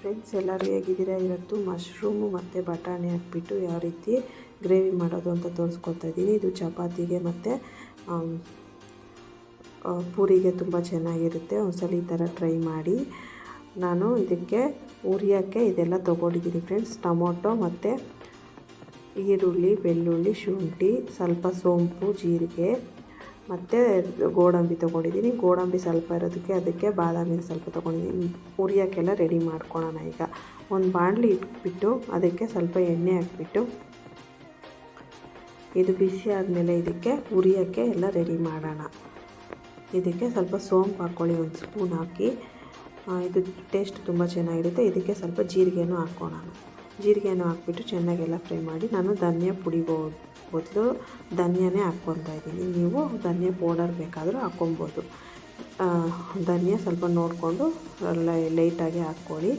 Friends, ಎಲ್ಲರೂ ಹೇಗಿದ್ದೀರಾ? ಇವತ್ತು ಮಶ್ರೂಮು ಮತ್ತು ಬಟಾಣಿ ಹಾಕ್ಬಿಟ್ಟು ಯಾವ ರೀತಿ ಗ್ರೇವಿ ಮಾಡೋದು ಅಂತ ತೋರಿಸ್ಕೊತಾ ಇದ್ದೀನಿ. ಇದು ಚಪಾತಿಗೆ ಮತ್ತು ಪೂರಿಗೆ ತುಂಬ ಚೆನ್ನಾಗಿರುತ್ತೆ. ಒಂದ್ಸಲ ಈ ಥರ ಟ್ರೈ ಮಾಡಿ. ನಾನು ಇದಕ್ಕೆ, ಉರಿಯೋಕ್ಕೆ ಇದೆಲ್ಲ ತೊಗೊಂಡಿದ್ದೀನಿ ಫ್ರೆಂಡ್ಸ್. ಟೊಮೊಟೊ ಮತ್ತು ಈರುಳ್ಳಿ, ಬೆಳ್ಳುಳ್ಳಿ, ಶುಂಠಿ, ಸ್ವಲ್ಪ ಸೋಂಪು, ಜೀರಿಗೆ. ಮತ್ತು ಗೋಡಂಬಿ ತೊಗೊಂಡಿದ್ದೀನಿ. ಗೋಡಂಬಿ ಸ್ವಲ್ಪ ಇರೋದಕ್ಕೆ ಅದಕ್ಕೆ ಬಾದಾಮಿ ಸ್ವಲ್ಪ ತೊಗೊಂಡಿದ್ದೀನಿ. ಹುರಿಯೋಕ್ಕೆಲ್ಲ ರೆಡಿ ಮಾಡ್ಕೊಳ್ಳೋಣ ಈಗ. ಒಂದು ಬಾಣಲಿ ಇಟ್ಬಿಟ್ಟು ಅದಕ್ಕೆ ಸ್ವಲ್ಪ ಎಣ್ಣೆ ಹಾಕ್ಬಿಟ್ಟು ಇದು ಬಿಸಿ ಆದಮೇಲೆ ಇದಕ್ಕೆ ಉರಿಯೋಕ್ಕೆ ಎಲ್ಲ ರೆಡಿ ಮಾಡೋಣ. ಇದಕ್ಕೆ ಸ್ವಲ್ಪ ಸೋಂಪು ಹಾಕ್ಕೊಳ್ಳಿ ಒಂದು ಸ್ಪೂನ್ ಹಾಕಿ. ಇದು ಟೇಸ್ಟ್ ತುಂಬ ಚೆನ್ನಾಗಿರುತ್ತೆ. ಇದಕ್ಕೆ ಸ್ವಲ್ಪ ಜೀರಿಗೆನೂ ಹಾಕ್ಕೋಣ ಜೀರಿಗೆನೂ ಹಾಕ್ಬಿಟ್ಟು ಚೆನ್ನಾಗೆಲ್ಲ ಫ್ರೈ ಮಾಡಿ ನಾನು ಧನಿಯಾ ಪುಡಿ ಬೋ- ಬದಲು ಧನಿಯಾನೇ ಹಾಕ್ಕೊತಾ ಇದ್ದೀನಿ. ನೀವು ಧನಿಯಾ ಪೌಡರ್ ಬೇಕಾದರೂ ಹಾಕ್ಕೊಬೋದು. ಧನಿಯ ಸ್ವಲ್ಪ ನೋಡಿಕೊಂಡು ಲೈಟಾಗಿ ಹಾಕ್ಕೊಳ್ಳಿ.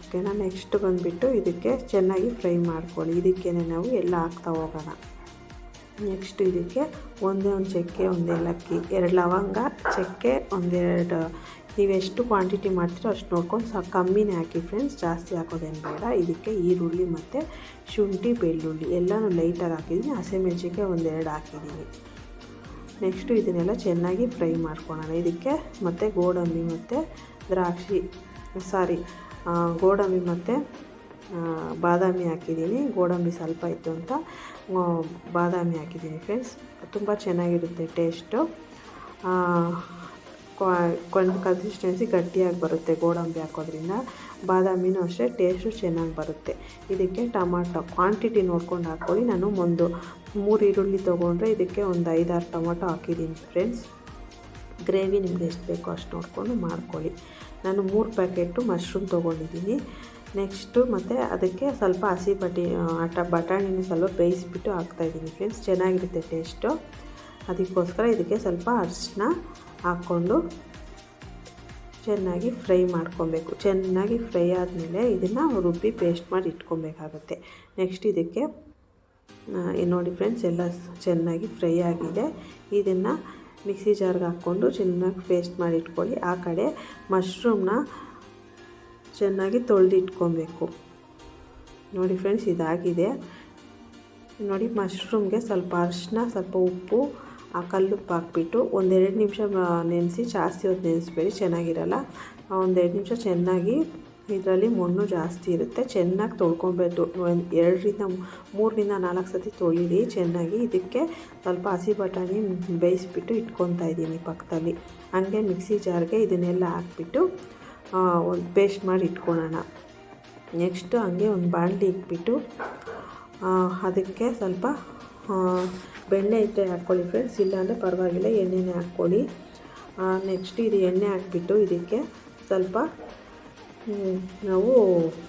ಓಕೆನಾ? ನೆಕ್ಸ್ಟ್ ಬಂದುಬಿಟ್ಟು ಇದಕ್ಕೆ ಚೆನ್ನಾಗಿ ಫ್ರೈ ಮಾಡ್ಕೊಳ್ಳಿ. ಇದಕ್ಕೇ ನಾವು ಎಲ್ಲ ಹಾಕ್ತಾ ಹೋಗೋಣ. ನೆಕ್ಸ್ಟ್ ಇದಕ್ಕೆ ಒಂದೇ ಒಂದು ಚಕ್ಕೆ, ಒಂದೇ ಲಕ್ಕಿ, ಎರಡು ಲವಂಗ, ಚಕ್ಕೆ, ಒಂದೆರಡು ನೀವು ಎಷ್ಟು ಕ್ವಾಂಟಿಟಿ ಮಾಡ್ತೀರೋ ಅಷ್ಟು ನೋಡ್ಕೊಂಡು ಸಹ ಕಮ್ಮಿನೇ ಹಾಕಿ ಫ್ರೆಂಡ್ಸ್ ಜಾಸ್ತಿ ಹಾಕೋದೇನು ಬೇಡ. ಇದಕ್ಕೆ ಈರುಳ್ಳಿ ಮತ್ತು ಶುಂಠಿ, ಬೆಳ್ಳುಳ್ಳಿ ಎಲ್ಲನೂ ಲೈಟಾಗಿ ಹಾಕಿದ್ದೀನಿ ಹಸಿಮೆಣಸಿನ್ಕಾಯಿ ಒಂದೆರಡು ಹಾಕಿದ್ದೀನಿ ನೆಕ್ಸ್ಟು ಇದನ್ನೆಲ್ಲ ಚೆನ್ನಾಗಿ ಫ್ರೈ ಮಾಡ್ಕೊಳ್ಳೋಣ ಇದಕ್ಕೆ ಮತ್ತು ಗೋಡಂಬಿ ಮತ್ತು ದ್ರಾಕ್ಷಿ ಸಾರಿ ಗೋಡಂಬಿ ಮತ್ತು ಬಾದಾಮಿ ಹಾಕಿದ್ದೀನಿ ಗೋಡಂಬಿ ಸ್ವಲ್ಪ ಇತ್ತು ಅಂತ ಬಾದಾಮಿ ಹಾಕಿದ್ದೀನಿ ಫ್ರೆಂಡ್ಸ್ ತುಂಬ ಚೆನ್ನಾಗಿರುತ್ತೆ ಟೇಸ್ಟು ಕನ್ಸಿಸ್ಟೆನ್ಸಿ ಗಟ್ಟಿಯಾಗಿ ಬರುತ್ತೆ, ಗೋಡಂಬಿ ಹಾಕೋದ್ರಿಂದ. ಬಾದಾಮಿನೂ ಅಷ್ಟೇ, ಟೇಸ್ಟು ಚೆನ್ನಾಗಿ ಬರುತ್ತೆ. ಇದಕ್ಕೆ ಟೊಮಾಟೊ, ಕ್ವಾಂಟಿಟಿ ನೋಡ್ಕೊಂಡು ಹಾಕ್ಕೊಳ್ಳಿ. ನಾನು ಒಂದು ಮೂರು ಈರುಳ್ಳಿ ತೊಗೊಂಡ್ರೆ ಇದಕ್ಕೆ ಒಂದು ಐದಾರು ಟೊಮಾಟೊ ಹಾಕಿದ್ದೀನಿ ಫ್ರೆಂಡ್ಸ್. ಗ್ರೇವಿ ನಿಮ್ಗೆ ಎಷ್ಟು ಬೇಕೋ ಅಷ್ಟು ನೋಡಿಕೊಂಡು ಮಾಡ್ಕೊಳ್ಳಿ. ನಾನು ಮೂರು ಪ್ಯಾಕೆಟು ಮಶ್ರೂಮ್ ತೊಗೊಂಡಿದ್ದೀನಿ. ನೆಕ್ಸ್ಟು ಮತ್ತು ಅದಕ್ಕೆ ಸ್ವಲ್ಪ ಹಸಿ ಬಟಿ ಆಟ, ಬಟಾಣಿನ ಸ್ವಲ್ಪ ಬೇಯಿಸ್ಬಿಟ್ಟು ಹಾಕ್ತಾಯಿದ್ದೀನಿ ಫ್ರೆಂಡ್ಸ್. ಚೆನ್ನಾಗಿರುತ್ತೆ ಟೇಸ್ಟು. ಅದಕ್ಕೋಸ್ಕರ ಇದಕ್ಕೆ ಸ್ವಲ್ಪ ಅರಿಶಿನ ಹಾಕ್ಕೊಂಡು ಚೆನ್ನಾಗಿ ಫ್ರೈ ಮಾಡ್ಕೊಬೇಕು. ಚೆನ್ನಾಗಿ ಫ್ರೈ ಆದಮೇಲೆ ಇದನ್ನು ರುಬ್ಬಿ ಪೇಸ್ಟ್ ಮಾಡಿ ಇಟ್ಕೊಬೇಕಾಗುತ್ತೆ. ನೆಕ್ಸ್ಟ್ ಇದಕ್ಕೆ ನೋಡಿ ಫ್ರೆಂಡ್ಸ್, ಎಲ್ಲ ಚೆನ್ನಾಗಿ ಫ್ರೈ ಆಗಿದೆ. ಇದನ್ನು ಮಿಕ್ಸಿ ಜಾರ್ಗೆ ಹಾಕ್ಕೊಂಡು ಚೆನ್ನಾಗಿ ಪೇಸ್ಟ್ ಮಾಡಿ ಇಟ್ಕೊಳ್ಳಿ. ಆ ಕಡೆ ಮಶ್ರೂಮ್ನ ಚೆನ್ನಾಗಿ ತೊಳೆದು ಇಟ್ಕೊಬೇಕು. ನೋಡಿ ಫ್ರೆಂಡ್ಸ್, ಇದಾಗಿದೆ. ನೋಡಿ, ಮಶ್ರೂಮ್ಗೆ ಸ್ವಲ್ಪ ಅರಿಶಿನ ಸ್ವಲ್ಪ ಉಪ್ಪು ಆ ಕಲ್ಲುಪ್ಪು ಹಾಕ್ಬಿಟ್ಟು ಒಂದೆರಡು ನಿಮಿಷ ನೆನೆಸಿ ಜಾಸ್ತಿ ಹೊತ್ತು ನೆನೆಸ್ಬೇಡಿ, ಚೆನ್ನಾಗಿರಲ್ಲ. ಒಂದೆರಡು ನಿಮಿಷ ಚೆನ್ನಾಗಿ ಇದರಲ್ಲಿ ಮಣ್ಣು ಜಾಸ್ತಿ ಇರುತ್ತೆ. ಚೆನ್ನಾಗಿ ತೊಳ್ಕೊಬೇಕು. ಒಂದು ಎರಡರಿಂದ ಮೂರರಿಂದ ನಾಲ್ಕು ಸತಿ ತೊಳೀರಿ ಚೆನ್ನಾಗಿ. ಇದಕ್ಕೆ ಸ್ವಲ್ಪ ಹಸಿ ಬಟಾಣಿ ಬೇಯಿಸ್ಬಿಟ್ಟು ಇಟ್ಕೊತಾ ಇದ್ದೀನಿ ಪಕ್ಕದಲ್ಲಿ. ಹಾಗೆ ಮಿಕ್ಸಿ ಜಾರ್ಗೆ ಇದನ್ನೆಲ್ಲ ಹಾಕ್ಬಿಟ್ಟು ಒಂದು ಪೇಸ್ಟ್ ಮಾಡಿ ಇಟ್ಕೊಳ್ಳೋಣ ನೆಕ್ಸ್ಟು ಹಂಗೆ ಒಂದು ಬಾಣಲಿ ಇಟ್ಬಿಟ್ಟು ಅದಕ್ಕೆ ಸ್ವಲ್ಪ ಬೆಣ್ಣೆ ಇಟ್ಟೆ ಹಾಕ್ಕೊಳ್ಳಿ ಫ್ರೆಂಡ್ಸ್ ಇಲ್ಲಾಂದರೆ ಪರವಾಗಿಲ್ಲ, ಎಣ್ಣೆನೇ ಹಾಕ್ಕೊಳ್ಳಿ. ನೆಕ್ಸ್ಟ್ ಇದು ಎಣ್ಣೆ ಹಾಕ್ಬಿಟ್ಟು ಇದಕ್ಕೆ ಸ್ವಲ್ಪ ನಾವು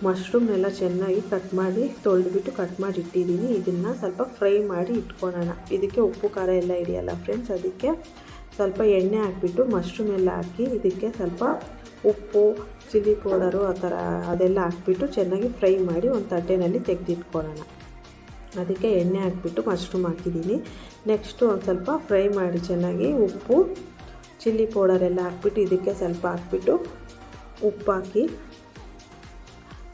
ಮಶ್ರೂಮ್ನೆಲ್ಲ ಚೆನ್ನಾಗಿ ಕಟ್ ಮಾಡಿ, ತೊಳೆದುಬಿಟ್ಟು ಕಟ್ ಮಾಡಿ ಇಟ್ಟಿದ್ದೀನಿ. ಇದನ್ನು ಸ್ವಲ್ಪ ಫ್ರೈ ಮಾಡಿ ಇಟ್ಕೊಳ್ಳೋಣ. ಇದಕ್ಕೆ ಉಪ್ಪು, ಖಾರ ಎಲ್ಲ ಹಿಡಿಯಲ್ಲ ಫ್ರೆಂಡ್ಸ್ ಅದಕ್ಕೆ ಸ್ವಲ್ಪ ಎಣ್ಣೆ ಹಾಕ್ಬಿಟ್ಟು ಮಶ್ರೂಮ್ ಎಲ್ಲ ಹಾಕಿ, ಇದಕ್ಕೆ ಸ್ವಲ್ಪ ಉಪ್ಪು ಚಿಲ್ಲಿ ಪೌಡರು ಆ ಥರ ಅದೆಲ್ಲ ಹಾಕ್ಬಿಟ್ಟು ಚೆನ್ನಾಗಿ ಫ್ರೈ ಮಾಡಿ ಒಂದು ತಟ್ಟೆನಲ್ಲಿ ತೆಗೆದಿಟ್ಕೊಳ್ಳೋಣ. ಅದಕ್ಕೆ ಎಣ್ಣೆ ಹಾಕ್ಬಿಟ್ಟು ಮಶ್ರೂಮ್ ಹಾಕಿದ್ದೀನಿ. ನೆಕ್ಸ್ಟು ಒಂದು ಸ್ವಲ್ಪ ಫ್ರೈ ಮಾಡಿ ಚೆನ್ನಾಗಿ ಉಪ್ಪು, ಚಿಲ್ಲಿ ಪೌಡರ್ ಎಲ್ಲ ಹಾಕ್ಬಿಟ್ಟು ಇದಕ್ಕೆ ಸ್ವಲ್ಪ ಹಾಕ್ಬಿಟ್ಟು ಉಪ್ಪು ಹಾಕಿ.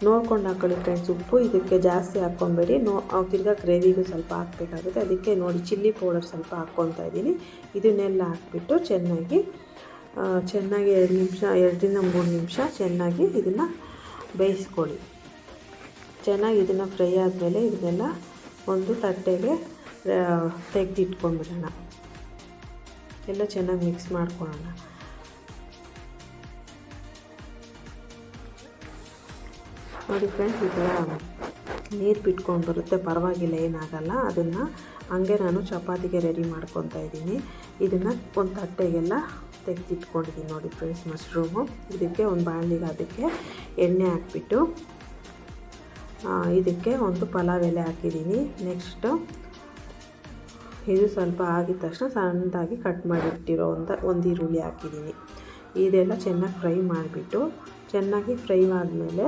ನೋಡ್ಕೊಂಡು ಹಾಕೊಳ್ಳಿ ಫ್ರೆಂಡ್ಸ್ ಉಪ್ಪು ಇದಕ್ಕೆ ಜಾಸ್ತಿ ಹಾಕ್ಕೊಬೇಡಿ. ನೋ ತಿರ್ಗಾ ಗ್ರೇವಿಗೂ ಸ್ವಲ್ಪ ಹಾಕಬೇಕಾಗುತ್ತೆ. ಅದಕ್ಕೆ ನೋಡಿ ಚಿಲ್ಲಿ ಪೌಡರ್ ಸ್ವಲ್ಪ ಹಾಕ್ಕೊತಾ ಇದ್ದೀನಿ. ಇದನ್ನೆಲ್ಲ ಹಾಕ್ಬಿಟ್ಟು ಚೆನ್ನಾಗಿ ಚೆನ್ನಾಗಿ ಎರಡು ನಿಮಿಷ, ಎರಡರಿಂದ ಮೂರು ನಿಮಿಷ ಚೆನ್ನಾಗಿ ಇದನ್ನು ಬೇಯಿಸ್ಕೊಳ್ಳಿ. ಚೆನ್ನಾಗಿ ಇದನ್ನು ಫ್ರೈ ಆದಮೇಲೆ ಇದನ್ನೆಲ್ಲ ಒಂದು ತಟ್ಟೆಗೆ ತೆಗೆದಿಟ್ಕೊಂಡ್ಬಿಡೋಣ. ಎಲ್ಲ ಚೆನ್ನಾಗಿ ಮಿಕ್ಸ್ ಮಾಡ್ಕೊಳ್ಳೋಣ. ನೋಡಿ ಫ್ರೆಂಡ್ಸ್ ಈ ಥರ ನೀರು ಬಿಟ್ಕೊಂಡು ಬರುತ್ತೆ. ಪರವಾಗಿಲ್ಲ, ಏನಾಗಲ್ಲ. ಅದನ್ನು ಹಂಗೆ ನಾನು ಚಪಾತಿಗೆ ರೆಡಿ ಮಾಡ್ಕೊತಾ ಇದ್ದೀನಿ. ಇದನ್ನು ಒಂದು ತಟ್ಟೆಗೆಲ್ಲ ತೆಗೆದಿಟ್ಕೊಂಡಿದ್ದೀನಿ ನೋಡಿ ಫ್ರೆಂಡ್ಸ್ ಮಶ್ರೂಮು ಇದಕ್ಕೆ ಒಂದು ಬಾಣಲಿಗೆ ಅದಕ್ಕೆ ಎಣ್ಣೆ ಹಾಕ್ಬಿಟ್ಟು ಇದಕ್ಕೆ ಒಂದು ಪಲಾವ್ ಎಲೆ ಹಾಕಿದ್ದೀನಿ. ನೆಕ್ಸ್ಟು ಇದು ಸ್ವಲ್ಪ ಆಗಿದ ತಕ್ಷಣ ಸಣ್ಣದಾಗಿ ಕಟ್ ಮಾಡಿಟ್ಟಿರೋ ಒಂದು ಒಂದು ಈರುಳ್ಳಿ ಹಾಕಿದ್ದೀನಿ. ಇದೆಲ್ಲ ಚೆನ್ನಾಗಿ ಫ್ರೈ ಮಾಡಿಬಿಟ್ಟು, ಚೆನ್ನಾಗಿ ಫ್ರೈ ಆದಮೇಲೆ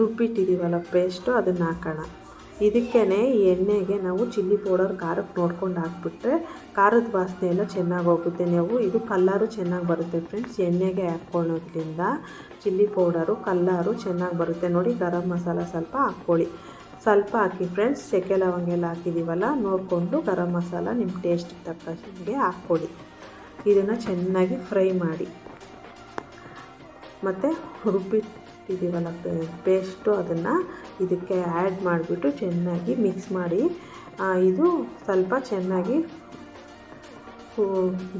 ರುಬ್ಬಿಟ್ಟಿದ್ದೀವಲ್ಲ ಪೇಸ್ಟು ಅದನ್ನು ಹಾಕೋಣ. ಇದಕ್ಕೇ ಎಣ್ಣೆಗೆ ನಾವು ಚಿಲ್ಲಿ ಪೌಡರ್ ಖಾರಕ್ಕೆ ನೋಡ್ಕೊಂಡು ಹಾಕ್ಬಿಟ್ರೆ ಖಾರದ ವಾಸನೆ ಎಲ್ಲ ಚೆನ್ನಾಗಿ ಹೋಗುತ್ತೆ. ನೀವು ಇದು ಕಲ್ಲರು ಚೆನ್ನಾಗಿ ಬರುತ್ತೆ ಫ್ರೆಂಡ್ಸ್. ಎಣ್ಣೆಗೆ ಹಾಕ್ಕೊಳ್ಳೋದ್ರಿಂದ ಚಿಲ್ಲಿ ಪೌಡರು, ಕಲ್ಲರು ಚೆನ್ನಾಗಿ ಬರುತ್ತೆ. ನೋಡಿ, ಗರಂ ಮಸಾಲ ಸ್ವಲ್ಪ ಹಾಕ್ಕೊಳ್ಳಿ. ಸ್ವಲ್ಪ ಹಾಕಿ ಫ್ರೆಂಡ್ಸ್ ಚಕ್ಕೆ ಲವಂಗೆಲ್ಲ ಹಾಕಿದ್ದೀವಲ್ಲ ನೋಡಿಕೊಂಡು ಗರಂ ಮಸಾಲ ನಿಮ್ಮ ಟೇಸ್ಟಿಗೆ ತಕ್ಕಂಗೆ ಹಾಕ್ಕೊಳ್ಳಿ. ಇದನ್ನು ಚೆನ್ನಾಗಿ ಫ್ರೈ ಮಾಡಿ. ಮತ್ತು ರುಬ್ಬಿಟ್ಟಿದ್ದೀವಲ್ಲ ಪೇಸ್ಟು, ಅದನ್ನು ಇದಕ್ಕೆ ಆ್ಯಡ್ ಮಾಡಿಬಿಟ್ಟು ಚೆನ್ನಾಗಿ ಮಿಕ್ಸ್ ಮಾಡಿ ಇದು ಸ್ವಲ್ಪ ಚೆನ್ನಾಗಿ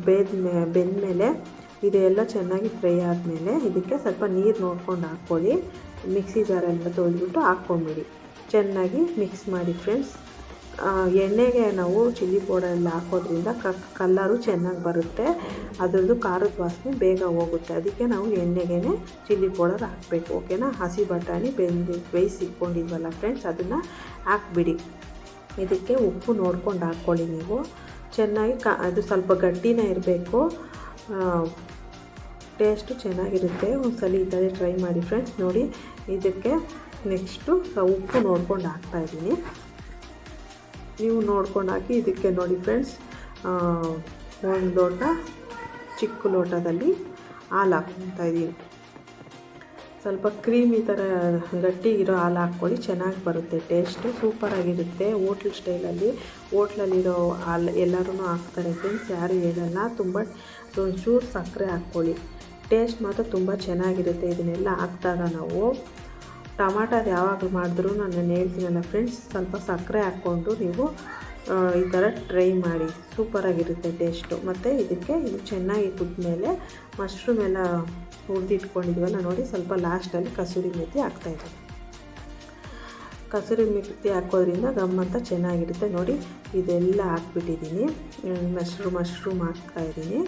ಬೇದ ಮೇಲೆ ಬೆಂದಮೇಲೆ ಇದೆಲ್ಲ ಚೆನ್ನಾಗಿ ಫ್ರೈ ಆದಮೇಲೆ ಇದಕ್ಕೆ ಸ್ವಲ್ಪ ನೀರು ನೋಡ್ಕೊಂಡು ಹಾಕ್ಕೊಳ್ಳಿ. ಮಿಕ್ಸಿ ಜಾರೆಲ್ಲ ತೊಳೆದ್ಬಿಟ್ಟು ಹಾಕ್ಕೊಂಬಿಡಿ. ಚೆನ್ನಾಗಿ ಮಿಕ್ಸ್ ಮಾಡಿ ಫ್ರೆಂಡ್ಸ್. ಎಣ್ಣೆಗೆ ನಾವು ಚಿಲ್ಲಿ ಪೌಡರ್ ಹಾಕೋದ್ರಿಂದ ಕ ಕಲ್ಲರು ಚೆನ್ನಾಗಿ ಬರುತ್ತೆ. ಅದರದ್ದು ಖಾರದ ವಾಸನೆ ಬೇಗ ಹೋಗುತ್ತೆ. ಅದಕ್ಕೆ ನಾವು ಎಣ್ಣೆಗೆ ಚಿಲ್ಲಿ ಪೌಡರ್ ಹಾಕಬೇಕು, ಓಕೆನಾ? ಹಸಿ ಬಟಾಣಿ ಬೆಂದು, ಬೇಯಿಸಿಟ್ಕೊಂಡಿದ್ವಲ್ಲ ಫ್ರೆಂಡ್ಸ್, ಅದನ್ನು ಹಾಕ್ಬಿಡಿ. ಇದಕ್ಕೆ ಉಪ್ಪು ನೋಡ್ಕೊಂಡು ಹಾಕ್ಕೊಳ್ಳಿ ನೀವು. ಚೆನ್ನಾಗಿ ಕ, ಅದು ಸ್ವಲ್ಪ ಗಟ್ಟಿನೇ ಇರಬೇಕು. ಟೇಸ್ಟು ಚೆನ್ನಾಗಿರುತ್ತೆ. ಒಂದ್ಸಲ ಈ ಥರ ಟ್ರೈ ಮಾಡಿ ಫ್ರೆಂಡ್ಸ್, ನೋಡಿ. ಇದಕ್ಕೆ ನೆಕ್ಸ್ಟು ಉಪ್ಪು ನೋಡ್ಕೊಂಡು ಹಾಕ್ತಾಯಿದ್ದೀನಿ ನೀವು ನೋಡ್ಕೊಂಡು ಹಾಕಿ ಇದಕ್ಕೆ ನೋಡಿ ಫ್ರೆಂಡ್ಸ್ ಒಂದು ಲೋಟ ಚಿಕ್ಕ ಲೋಟದಲ್ಲಿ ಹಾಲು ಹಾಕ್ಕೊತಾ ಇದ್ದೀನಿ. ಸ್ವಲ್ಪ ಕ್ರೀಮ್ ಥರ ಗಟ್ಟಿ ಇರೋ ಹಾಲು ಹಾಕ್ಕೊಳ್ಳಿ, ಚೆನ್ನಾಗಿ ಬರುತ್ತೆ. ಟೇಸ್ಟು ಸೂಪರಾಗಿರುತ್ತೆ. ಹೋಟ್ಲ್ ಸ್ಟೈಲಲ್ಲಿ ಹೋಟ್ಲಲ್ಲಿರೋ ಹಾಲು ಎಲ್ಲರೂ ಹಾಕ್ತಾರೆ ಫ್ರೆಂಡ್ಸ್ ಯಾರು ಹೇಳಲ್ಲ. ತುಂಬ ಒಂಚೂರು ಸಕ್ಕರೆ ಹಾಕ್ಕೊಳ್ಳಿ. ಟೇಸ್ಟ್ ಮಾತ್ರ ತುಂಬ ಚೆನ್ನಾಗಿರುತ್ತೆ ಇದನ್ನೆಲ್ಲ ಹಾಕಿದಾಗ ನಾವು. ಟಮಾಟೋದು ಯಾವಾಗ ಮಾಡಿದ್ರೂ ನಾನು ಹೇಳ್ತೀನಲ್ಲ ಫ್ರೆಂಡ್ಸ್ ಸ್ವಲ್ಪ ಸಕ್ಕರೆ ಹಾಕ್ಕೊಂಡು ನೀವು ಈ ಥರ ಟ್ರೈ ಮಾಡಿ. ಸೂಪರಾಗಿರುತ್ತೆ ಟೇಸ್ಟು ಮತ್ತು ಇದಕ್ಕೆ ಇದು ಚೆನ್ನಾಗಿ ಕುದ್ಮೇಲೆ ಮಶ್ರೂಮ್ ಎಲ್ಲ ಹುರಿದಿಟ್ಕೊಂಡಿದ್ವಲ್ಲ ನೋಡಿ, ಸ್ವಲ್ಪ ಲಾಸ್ಟಲ್ಲಿ ಕಸೂರಿ ಮೆಥಿ ಹಾಕ್ತಾಯಿದ್ದೀನಿ ಕಸೂರಿ ಮೆಥಿ ಹಾಕೋದ್ರಿಂದ ಗಮ್ ಅಂತ ಚೆನ್ನಾಗಿರುತ್ತೆ ನೋಡಿ. ಇದೆಲ್ಲ ಹಾಕ್ಬಿಟ್ಟಿದ್ದೀನಿ. ಮಶ್ರೂಮ್ ಮಶ್ರೂಮ್ ಹಾಕ್ತಾಯಿದ್ದೀನಿ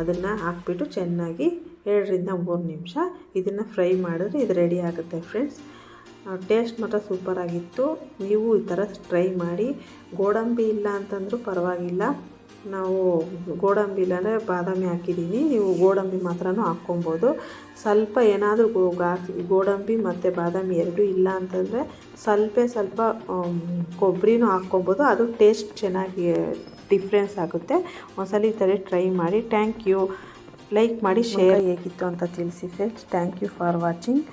ಅದನ್ನು ಹಾಕ್ಬಿಟ್ಟು ಚೆನ್ನಾಗಿ ಎರಡರಿಂದ ಮೂರು ನಿಮಿಷ ಇದನ್ನು ಫ್ರೈ ಮಾಡಿದ್ರೆ ಇದು ರೆಡಿ ಆಗುತ್ತೆ ಫ್ರೆಂಡ್ಸ್ ಟೇಸ್ಟ್ ಮಾತ್ರ ಸೂಪರಾಗಿತ್ತು ನೀವು ಈ ಥರ ಟ್ರೈ ಮಾಡಿ. ಗೋಡಂಬಿ ಇಲ್ಲ ಅಂತಂದರೂ ಪರವಾಗಿಲ್ಲ. ನಾವು ಗೋಡಂಬಿ ಇಲ್ಲಾಂದರೆ ಬಾದಾಮಿ ಹಾಕಿದ್ದೀನಿ ನೀವು ಗೋಡಂಬಿ ಮಾತ್ರನೂ ಹಾಕ್ಕೊಬೋದು. ಸ್ವಲ್ಪ ಏನಾದರೂ ಗೋ ಗಾ- ಗೋಡಂಬಿ ಮತ್ತು ಬಾದಾಮಿ ಎರಡೂ ಇಲ್ಲ ಅಂತಂದರೆ ಸ್ವಲ್ಪ ಸ್ವಲ್ಪ ಕೊಬ್ಬರಿನೂ ಹಾಕ್ಕೊಬೋದು. ಅದು ಟೇಸ್ಟ್ ಚೆನ್ನಾಗಿ ಡಿಫ್ರೆನ್ಸ್ ಆಗುತ್ತೆ. ಒಂದ್ಸಲ ಈ ಥರ ಟ್ರೈ ಮಾಡಿ. ಥ್ಯಾಂಕ್ ಯು ಲೈಕ್ ಮಾಡಿ ಶೇರ್ ಹೇಗಿತ್ತು ಅಂತ ತಿಳಿಸಿ friends thank you for watching